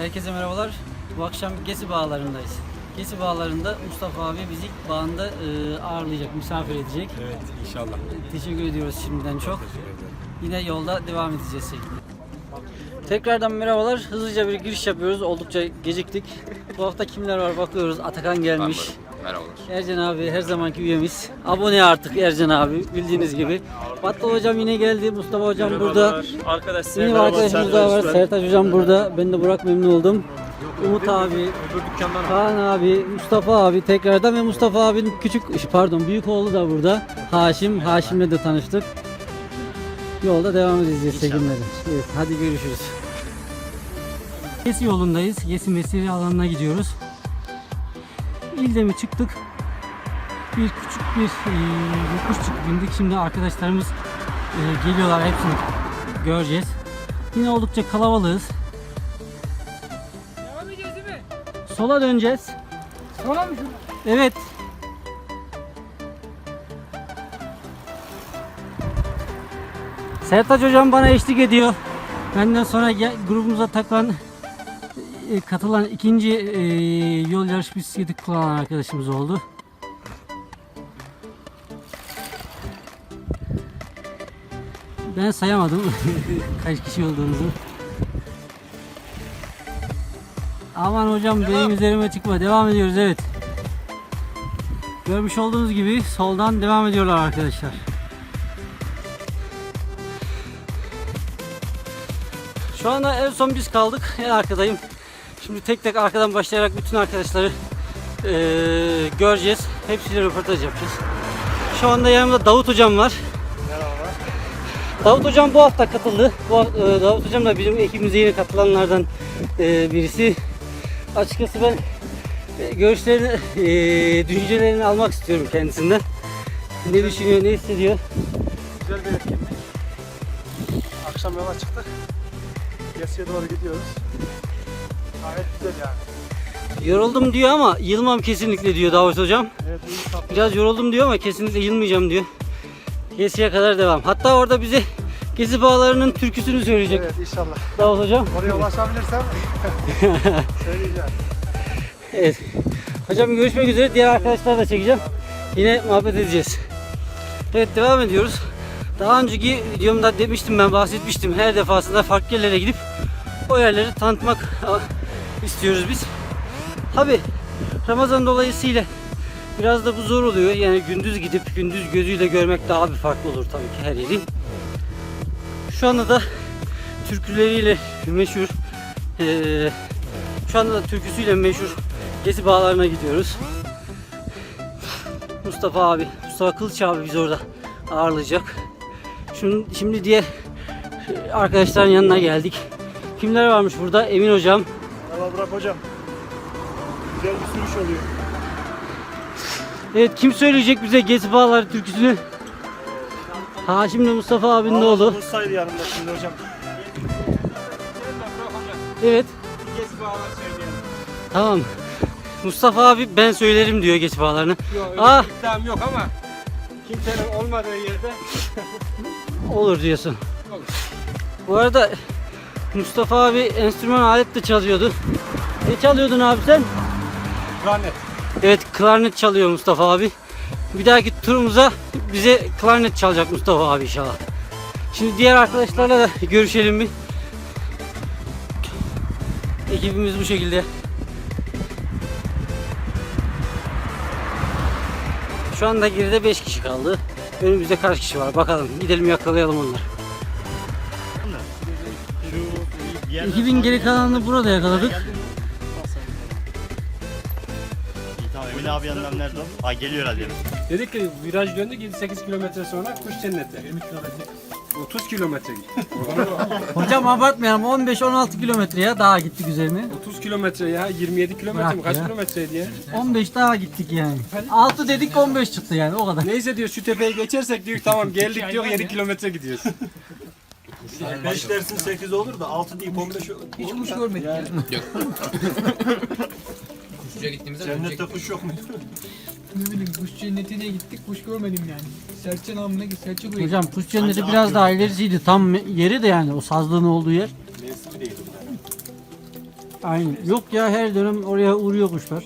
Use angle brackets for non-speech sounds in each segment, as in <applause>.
Herkese merhabalar. Bu akşam Gezi Bağları'ndayız. Gezi Bağları'nda Mustafa abi bizi bağında e, ağırlayacak, misafir edecek. Evet inşallah. Teşekkür ediyoruz şimdiden çok. Yine yolda devam edeceğiz. Tekrardan merhabalar. Hızlıca bir giriş yapıyoruz. Oldukça geciktik. Bu hafta kimler var bakıyoruz. Atakan gelmiş. Merhabalar. Ercan abi her zamanki üyemiz. Abone artık Ercan abi bildiğiniz gibi. Battal hocam yine geldi. Mustafa hocam burada. Arkadaş Yeni bir arkadaşımız daha var. Sertaç hocam burada. Ben de Burak memnun oldum. Umut abi. Kaan abi, Mustafa abi tekrardan ve Mustafa abinin küçük pardon büyük oğlu da burada. Haşim, Haşim'le de tanıştık. Yolda devam edeceğiz çekimleri. Evet, hadi görüşürüz. Gesi yolundayız. Gesi mesire alanına gidiyoruz. İlde mi çıktık? Bir küçük bir e, yokuşçuk bindik. Şimdi arkadaşlarımız e, geliyorlar. Hepsini göreceğiz. Yine oldukça kalabalığız. Sola döneceğiz. Sola mı? Evet. Sertaç hocam bana eşlik ediyor. Benden sonra grubumuza takılan e, katılan ikinci e, yol yarış bisikleti kullanan arkadaşımız oldu. Ben sayamadım <laughs> kaç kişi olduğumuzu. Aman hocam benim üzerime çıkma. Devam ediyoruz evet. Görmüş olduğunuz gibi soldan devam ediyorlar arkadaşlar. Şu anda en son biz kaldık. En arkadayım. Şimdi tek tek arkadan başlayarak bütün arkadaşları eee, göreceğiz. Hepsiyle röportaj yapacağız. Şu anda yanımda Davut hocam var. Davut hocam bu hafta katıldı. Bu, eee, Davut hocam da bizim ekibimize yeni katılanlardan eee, birisi. Açıkçası ben e, görüşlerini, e, düşüncelerini almak istiyorum kendisinden. Ne düşünüyor, ne hissediyor? Güzel bir etkinlik. Akşam yola çıktık. Yasiye doğru gidiyoruz. Gayet güzel yani. Yoruldum diyor ama yılmam kesinlikle diyor Davut hocam. Evet. Biraz yoruldum diyor ama kesinlikle yılmayacağım diyor. Gesiye kadar devam. Hatta orada bize Gezi Bağları'nın türküsünü söyleyecek Evet inşallah. Davut hocam. Oraya ulaşabilirsem <laughs> söyleyeceğim. Evet. Hocam görüşmek üzere. Diğer arkadaşlar da çekeceğim. Yine muhabbet edeceğiz. Evet devam ediyoruz. Daha önceki videomda demiştim ben bahsetmiştim. Her defasında farklı yerlere gidip o yerleri tanıtmak istiyoruz biz. Tabi Ramazan dolayısıyla biraz da bu zor oluyor. Yani gündüz gidip gündüz gözüyle görmek daha bir farklı olur tabii ki her yeri. Şu anda da türküleriyle meşhur eee şu anda da türküsüyle meşhur Gezi Bağları'na gidiyoruz. Mustafa abi, Mustafa Kılıç abi bizi orada ağırlayacak. Şimdi, şimdi diğer arkadaşların yanına geldik. Kimler varmış burada? Emin hocam, Merhaba Burak hocam. Güzel bir sürüş oluyor. Evet kim söyleyecek bize Gezi Bağları türküsünü? Haşim'le Mustafa abinin oğlu. Olsaydı yanımda şimdi hocam. Evet. Gezi bağlar söyleyelim. Tamam. Mustafa abi ben söylerim diyor Gezi Bağları'nı. Yok öyle Ah! iddiam yok ama kimsenin olmadığı yerde Olur diyorsun. Bu arada Mustafa abi enstrüman alet de çalıyordu. Ne çalıyordun abi sen? lanet. Evet klarnet çalıyor Mustafa abi. Bir dahaki turumuza bize klarnet çalacak Mustafa abi inşallah. Şimdi diğer arkadaşlarla da görüşelim bir. Ekibimiz bu şekilde. Şu anda geride 5 kişi kaldı. Önümüzde kaç kişi var bakalım. Gidelim yakalayalım onları. 2000 geri kalanını burada yakaladık. Tamam Emin abi yanından nerede o? Ha geliyor herhalde. Dedik ki viraj döndük 7-8 kilometre sonra kuş cennette. 20 kilometre. 30 kilometre gitti. <laughs> Hocam abartmayalım 15-16 kilometre ya daha gittik üzerine. 30 kilometre ya 27 kilometre mi? Bırak Kaç ya. kilometreydi ya? 15 daha gittik yani. 6 dedik 15 çıktı yani o kadar. Neyse diyor şu tepeyi geçersek diyor tamam <laughs> geldik diyor 7 kilometre gidiyoruz. 5 dersin 8 olur da 6 değil 15 olur. Hiç kuş görmedik yani. <laughs> Şuraya gittiğimizde Cennette kuş yok mu? Ne bileyim kuş cennetine gittik kuş görmedim yani. Serçe namına git serçe buraya. Hocam kuş cenneti biraz daha ilerisiydi tam yeri de yani o sazlığın olduğu yer. Mevsimi değil. Aynen. Yok ya her dönem oraya uğruyor kuşlar.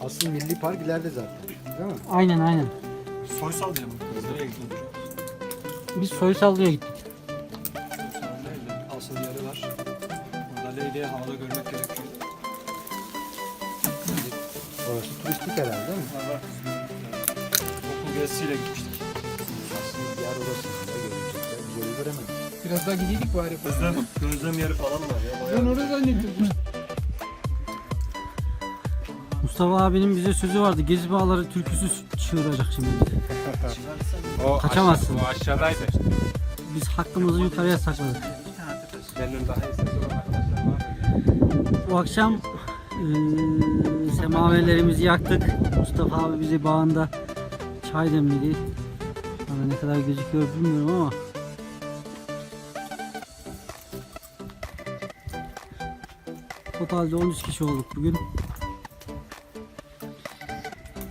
Asıl milli park ileride zaten. Değil mi? Aynen aynen. Soysal diye mi? Nereye gittin? Biz Soysallı'ya gittik. Leyli'yi havada görmek gerekiyor. Orası turistik herhalde değil mi? Okul gezisiyle gitmiştik. Aslında yer orası. Ya görecekler. Biz orayı göremedik. Biraz daha gidiydik bari. Gözlem, gözlem yeri falan var ya. Ben Bayağı. orada zannettim. Mustafa abinin bize sözü vardı. Gezi bağları türküsü çığıracak şimdi bize. O Kaçamazsın. Aşağı, o aşağıdaydı işte. Biz hakkımızı yukarıya sakladık. Benden daha iyi Bu akşam eee semaverlerimizi yaktık. Mustafa abi bize bağında çay demledi. Bana ne kadar gözüküyor bilmiyorum ama Totalde 13 kişi olduk bugün.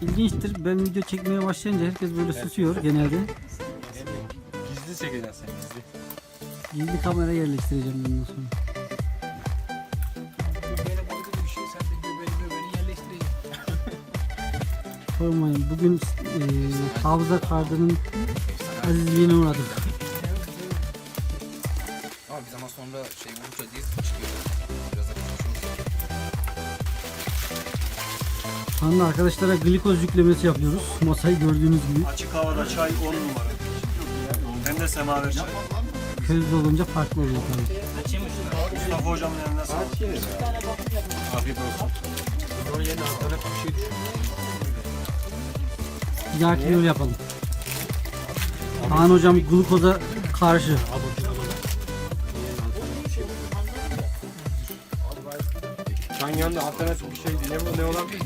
İlginçtir. Ben video çekmeye başlayınca herkes böyle susuyor genelde. Gizli çekeceksin sen gizli. Gizli kamera yerleştireceğim bundan sonra. Sormayın. Bugün eee Hafıza Kardı'nın azizliğine uğradık. Ama bir zaman sonra şey vurunca diz çıkıyor. Biraz da konuşuruz. Şu anda arkadaşlara glikoz yüklemesi yapıyoruz. Masayı gördüğünüz gibi. Açık havada çay 10 numara. Hem de semaver çay. Közde olunca farklı oluyor tabii. Mustafa hocamın eline sağlık. Afiyet olsun. Onun yerine alternatif bir şey düşün. Bir dahaki yıl yapalım. Kaan hocam glukoza karşı. Çayın yanında alternatif bir şey ne, ne olabilir ki?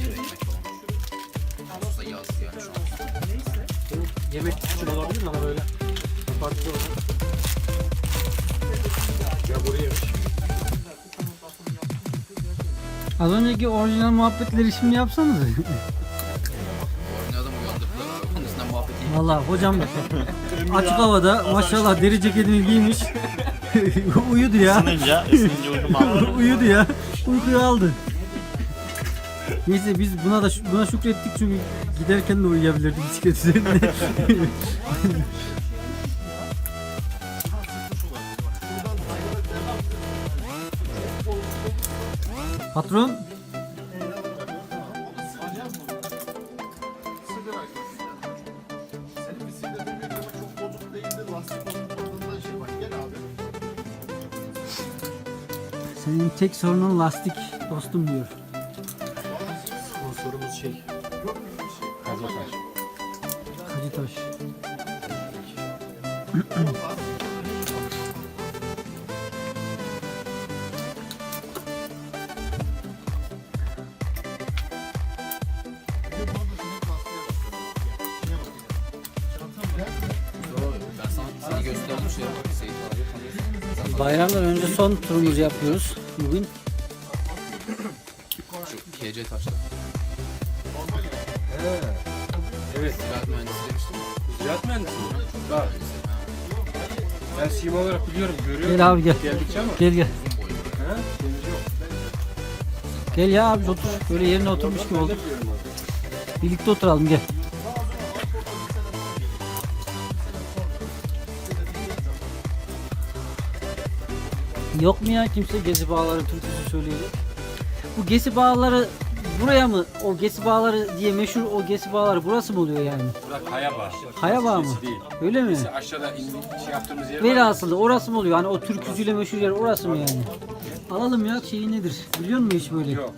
An. Yemek için olabilir mi? Hani böyle farklı olur. Ya buraya Az önceki orijinal muhabbetleri şimdi yapsanız. <laughs> Valla hocam açık havada maşallah deri ceketini giymiş. <laughs> Uyudu ya. Isınınca, ısınınca uykum aldı. <laughs> Uyudu ya. Uykuyu aldı. Neyse biz buna da buna şükrettik çünkü giderken de uyuyabilirdi bisiklet üzerinde. <laughs> Patron tek sorunun lastik dostum diyor. Sponsorumuz şey. Seni gösterdim şey. Bayramdan önce son turumuzu yapıyoruz bugün. Şu KC taşta. Evet. Ziraat mühendisi demiştim. Ziraat mühendisi mi? Bak. Ben sima olarak biliyorum, görüyorum. Gel abi gel. Geldikçe ama. Gel gel. Ha? Deniz yok. Gel ya abi otur. Böyle yerine oturmuş gibi olduk. Birlikte oturalım gel. Yok mu ya kimse Gezi Bağları türküsü söyleyecek? Bu Gezi Bağları buraya mı? O Gezi Bağları diye meşhur o Gezi Bağları burası mı oluyor yani? Burak Kayabağ. Kaya Bağ mı? Değil. Öyle mi? Biz aşağıda in, şey yaptığımız yer var. Velhasılı orası mı oluyor? Hani o türkücüyle meşhur yer orası mı yani? Alalım ya şeyi nedir? Biliyor musun hiç böyle? Yok.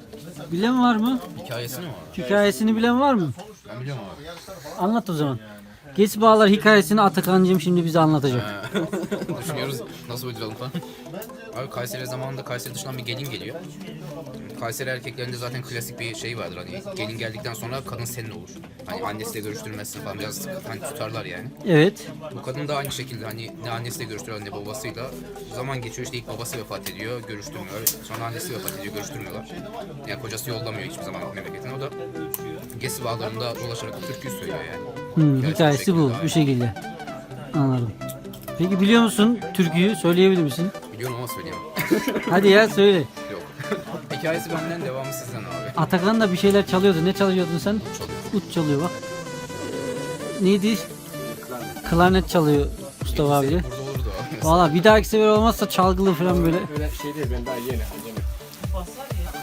Bilen var mı? Hikayesini mi var? Hikayesini bilen var mı? Ben biliyorum abi. Anlat o zaman. Geç Bağlar hikayesini Atakan'cığım şimdi bize anlatacak. <laughs> Düşünüyoruz nasıl uyduralım falan. Abi Kayseri zamanında Kayseri dışından bir gelin geliyor. Kayseri erkeklerinde zaten klasik bir şey vardır hani gelin geldikten sonra kadın senin olur. Hani annesiyle görüştürmezsin falan biraz hani tutarlar yani. Evet. Bu kadın da aynı şekilde hani ne annesiyle görüştürüyor ne babasıyla. Zaman geçiyor işte ilk babası vefat ediyor görüştürmüyor. Sonra annesi vefat ediyor görüştürmüyorlar. Yani kocası yollamıyor hiçbir zaman memleketine. O da Gesi bağlarında dolaşarak türkü söylüyor yani. Hmm, Hikayesi hikayesi bu. Bu şekilde. Anladım. Peki biliyor musun türküyü? Söyleyebilir misin? Biliyorum ama söyleyemem. <laughs> Hadi ya söyle. Yok. Hikayesi benden devamı sizden abi. Atakan da bir şeyler çalıyordu. Ne çalıyordun sen? Ut çalıyor bak. Ee, Neydi? Klarnet çalıyor Mustafa abi. de. Burada olurdu abi. Valla bir dahaki sefer olmazsa çalgılı falan böyle. Öyle şey değil ben daha yeni. Yeni,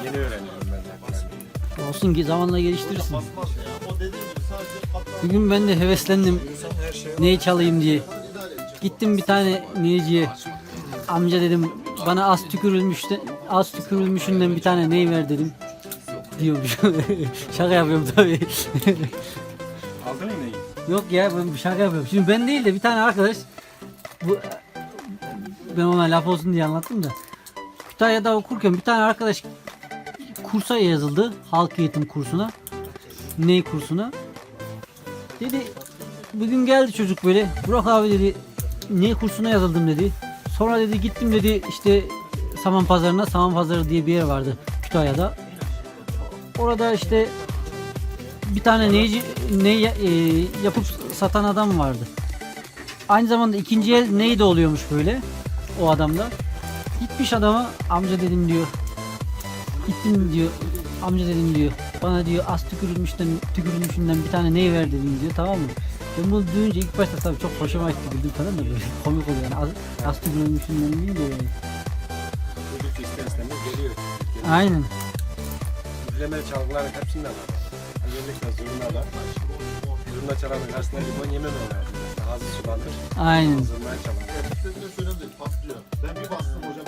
yeni öğreniyorum ben de. Olsun ki zamanla geliştirirsin. Bugün ben de heveslendim neyi çalayım diye. Gittim bir tane neyciye. Amca dedim bana az tükürülmüşten az tükürülmüşünden bir tane ney ver dedim. Diyormuş. <laughs> şaka yapıyorum tabii. <laughs> Aldın mı neyi? Yok ya ben şaka yapıyorum. Şimdi ben değil de bir tane arkadaş bu ben ona laf olsun diye anlattım da Kütahya'da okurken bir tane arkadaş kursa yazıldı. Halk eğitim kursuna. Ney kursuna. Dedi bugün geldi çocuk böyle. Burak abi dedi ney kursuna yazıldım dedi. Sonra dedi gittim dedi işte Saman Pazarı'na. Saman Pazarı diye bir yer vardı Kütahya'da. Orada işte bir tane neyci ney e, yapıp satan adam vardı. Aynı zamanda ikinci el ney de oluyormuş böyle o adamda. Gitmiş adama amca dedim diyor. Gittim diyor. Amca dedim diyor. Bana diyor az tükürülmüşten tükürülmüşünden bir tane ney ver dedim diyor tamam mı? Ben bunu duyunca ilk başta tabii çok hoşuma gitti güldüm falan da böyle komik oluyor yani az, az tükürülmüşünden deyince yani. Çocuk ister istemez geliyor. Aynen. Üflemeli çalgıların hepsinden var. Özellikle zurna da. Zurna çalanın karşısına limon yemem lazım. Ağzı sulanır. Aynen. Zurnaya çalar. Gerçekten söyleyeyim değil, patlıyor. Ben bir bastım hocam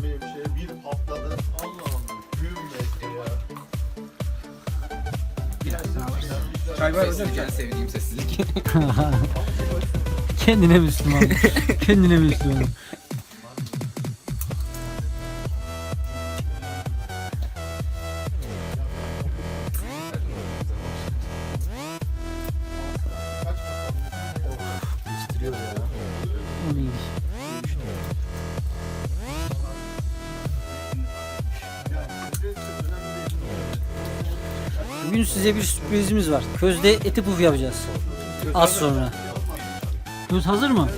Çay var hocam. Sessizlik en sevdiğim sessizlik. <laughs> <laughs> Kendine Müslüman. Kendine Müslüman. Sürprizimiz var. Közde eti puf yapacağız. Az sonra. Göz hazır mı?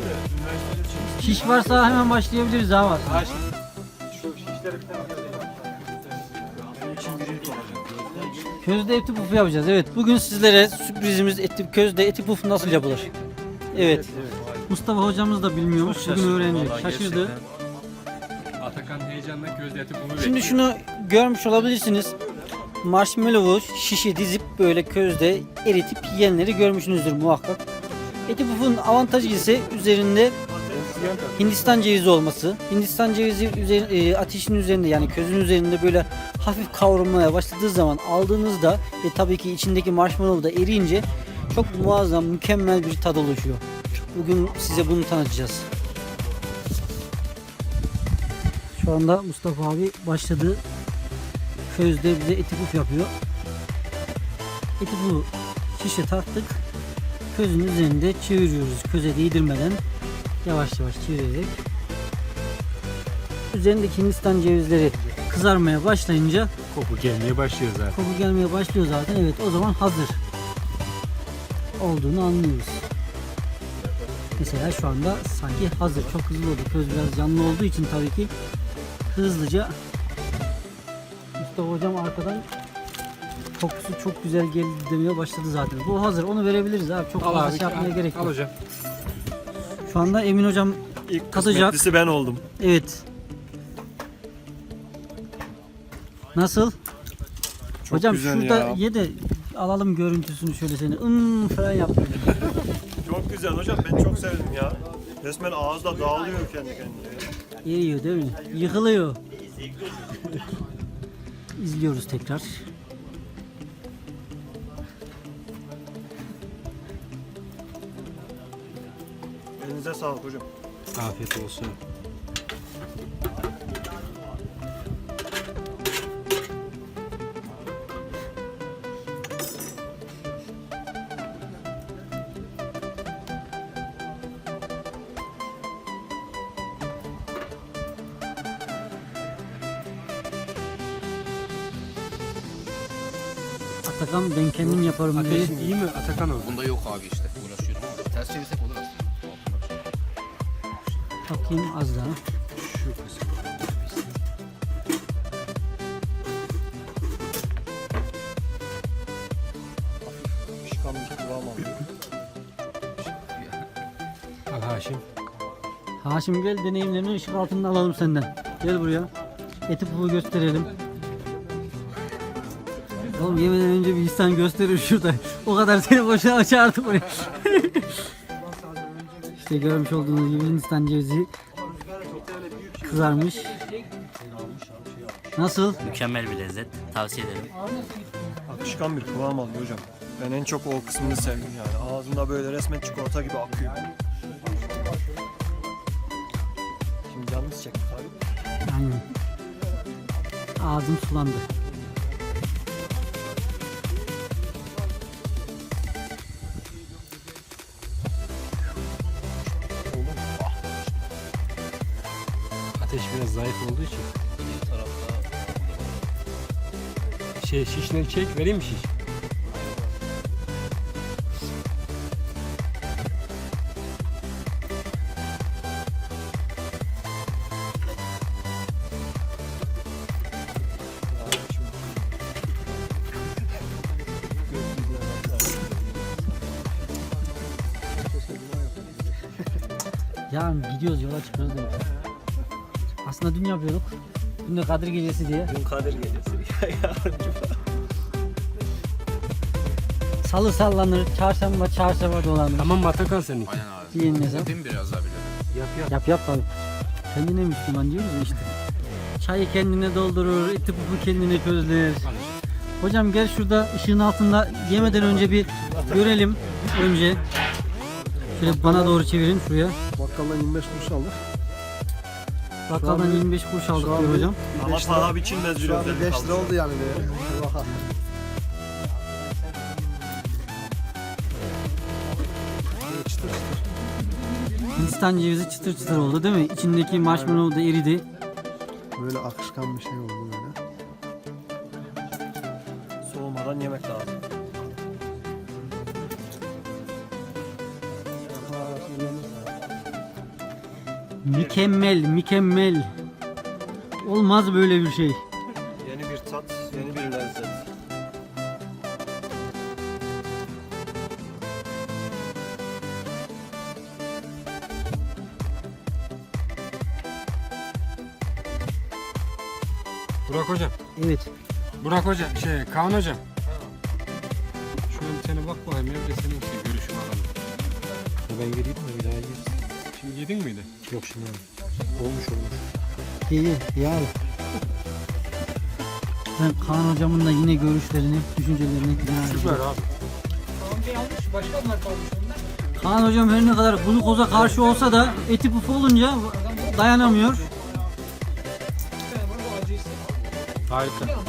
Şiş varsa hemen başlayabiliriz daha var. Közde eti puf yapacağız. Evet bugün sizlere sürprizimiz eti, közde eti puf nasıl yapılır? Evet. Mustafa hocamız da bilmiyormuş. Bugün öğrenecek. Şaşırdı. Atakan heyecanla gözde eti bunu Şimdi şunu görmüş olabilirsiniz. Marshmallow'u şişe dizip böyle közde eritip yiyenleri görmüşsünüzdür muhakkak. Eti pufun avantajı ise üzerinde Hindistan cevizi olması. Hindistan cevizi üzeri, e, ateşin üzerinde yani közün üzerinde böyle hafif kavrulmaya başladığı zaman aldığınızda ve tabii ki içindeki marshmallow da eriyince çok muazzam, mükemmel bir tad oluşuyor. Bugün size bunu tanıtacağız. Şu anda Mustafa abi başladı. Közde bize eti puf yapıyor. Eti pufu şişe taktık. Közün üzerinde çeviriyoruz köze değdirmeden. Yavaş yavaş çevirerek. Üzerindeki Hindistan cevizleri kızarmaya başlayınca Koku gelmeye başlıyor zaten. koku gelmeye başlıyor zaten. Evet o zaman hazır olduğunu anlıyoruz. Mesela şu anda sanki hazır. Çok hızlı oldu. Köz biraz canlı olduğu için tabii ki hızlıca Mustafa hocam arkadan kokusu çok güzel geldi demeye başladı zaten. Bu hazır. Onu verebiliriz abi. Çok fazla şey yapmaya gerek Al yok. hocam. Şu anda Emin hocam İlk Tadacak. kısmetlisi ben oldum. evet. Nasıl? hocam güzel şurada ya. ye de alalım görüntüsünü şöyle seni. Im falan yapıyor. <laughs> Çok güzel hocam ben çok sevdim ya. Resmen ağızda dağılıyor kendi kendine. Yiyor değil mi? Yıkılıyor. İzliyoruz tekrar. Elinize sağlık hocam. Afiyet olsun. Atakan ben kendim yaparım diye. Ateşin iyi mi Atakan abi? Bunda yok abi işte. Uğraşıyorum ama ters çevirsek olur aslında. Bakayım az daha. Şu kısım. Al Haşim. Haşim gel deneyimlerini ışık altında alalım senden. Gel buraya. Eti pulu gösterelim. Oğlum yemeden önce bir insan gösterir şurada. O kadar seni boşuna çağırdık oraya. işte görmüş olduğunuz gibi Hindistan cevizi kızarmış. Nasıl? Mükemmel bir lezzet. Tavsiye ederim. Akışkan bir kıvam alıyor hocam. Ben en çok o kısmını sevdim yani. Ağzımda böyle resmen çikolata gibi akıyor. Şimdi canınız çekti tabii. Aynen. Ağzım sulandı. Zayıf olduğu için. Şey şişleri çek vereyim mi şiş? Yarın gidiyoruz yola çıkıyoruz demiş. Aslında dün yapıyorduk. Dün de Kadir Gecesi diye. Dün Kadir gecesi. <laughs> Salı sallanır, çarşamba çarşamba dolanır. Tamam Atakan senin? Aynen abi. Diyelim hesap. Yapayım biraz daha. Yap yap. Yap yap abi. Kendine Müslüman diyoruz ya işte. Çayı kendine doldurur, eti pufu kendine közler. Hocam gel şurada ışığın altında yemeden önce bir görelim önce. Şöyle bana doğru çevirin şuraya. Bakkaldan 25 kuruş aldık. Bakkaldan 25 kuruş aldık diyor hocam. Ama para biçilmez bir Şu an özellik 5 kaldı. lira oldu yani. Hindistan cevizi çıtır çıtır oldu değil mi? İçindeki marshmallow da eridi. Böyle akışkan bir şey oldu böyle. Soğumadan yemek lazım. Mükemmel, mükemmel. Olmaz böyle bir şey. Yeni bir tat, yeni bir lezzet. Burak hocam. Evet. Burak hocam. Şey Kaan hocam. Şuna bir tane bak bakayım ya. Bir de senin şey görüşün alalım. Ben gireyim mi bir daha yiyeyim. Yedin miydi? Yok şimdi. Olmuş olmuş. İyi, ya. Ben Kaan hocamın da yine görüşlerini, düşüncelerini. Süper abi. Tamam bir almış. Başka onlar kalmış onlar. Kaan hocam her ne kadar glukoza karşı olsa da eti pufu olunca dayanamıyor. Bir tane var bu acıysa. Harika.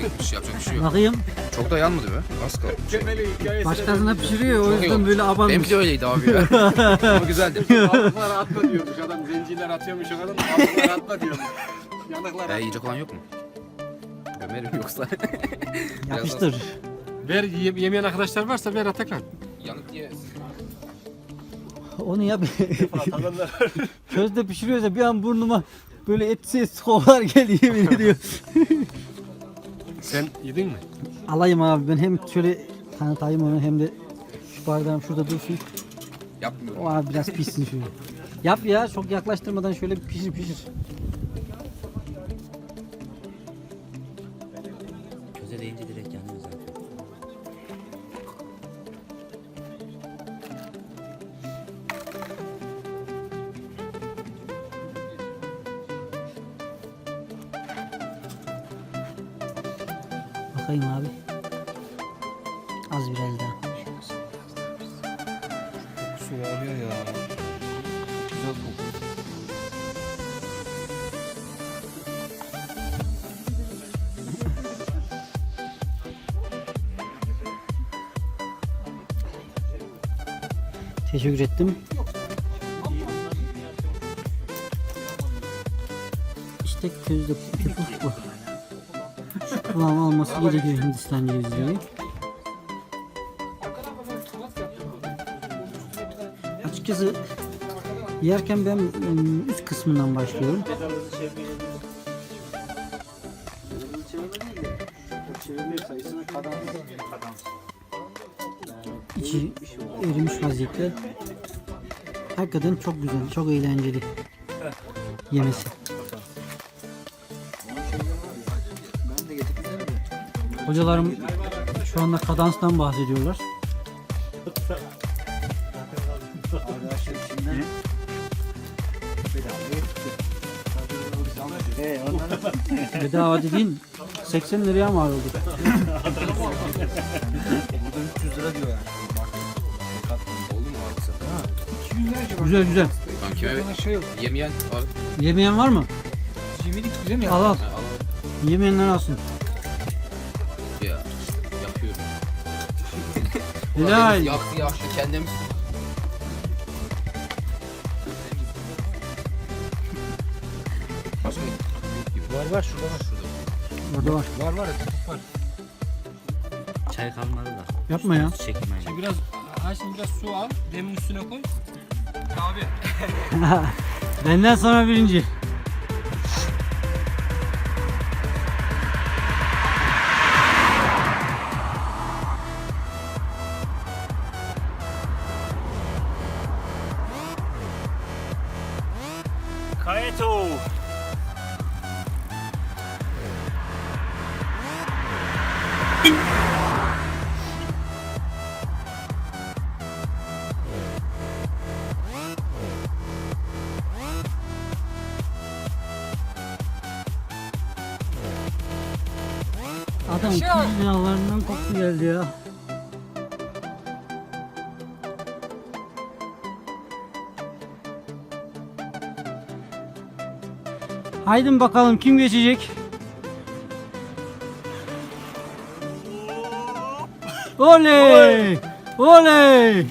Deli gitmiş yapacak bir şey yok. Bakayım. Çok da yanmadı be. Az kaldı. Başkasına pişiriyor o Çok yüzden böyle abanmış. Benimki de öyleydi abi ya. <laughs> Ama güzeldi. Altınlara atma diyormuş adam. Zenciler atıyormuş o kadar. Altınlara atma diyormuş. Yanıklar Ya yiyecek olan yok mu? Ömer'im yoksa. <laughs> Yapıştır. Ver ye- yemeyen arkadaşlar varsa ver Atakan. Yanık diye. Onu yap. Közde pişiriyoruz ya bir an burnuma böyle etsiz kovalar geldi yemin ediyor. <laughs> Sen yedin mi? Alayım abi ben hem şöyle tanıtayım onu hem de şu bardağım şurada dursun. Yapmıyorum. O abi biraz pişsin şöyle. Yap ya çok yaklaştırmadan şöyle bir pişir pişir. Teşekkür ettim. İşte közde puf bu. Şu kıvam alması gerekiyor Hindistan cevizi. Açıkçası yerken ben ım, üst kısmından başlıyorum. Vaziyette. Hakikaten çok güzel, çok eğlenceli yemesi. Hocalarım şu anda kadanstan bahsediyorlar. Bedava dediğin 80 liraya mal oldu. burada 300 lira diyor yani. Sen? Güzel güzel. Tamam kime Bana şey yok. yemeyen abi. Yemeyen var mı? Cimrilik bize mi Al al. Ha, al Yemeyenler alsın. ya. Yapıyorum. Helal. Yaktı yaktı kendim. Başka. Var var şurada var. Orada var. Var var etrafı var. Çay kalmadı da. Yapma ya. Çekmeyin. Şimdi biraz, ha şimdi biraz su al. Demin üstüne koy. Abi. Benden sonra birinci. Adam kuzu binalarından koktu geldi ya. Haydin bakalım kim geçecek? Oley! Oley!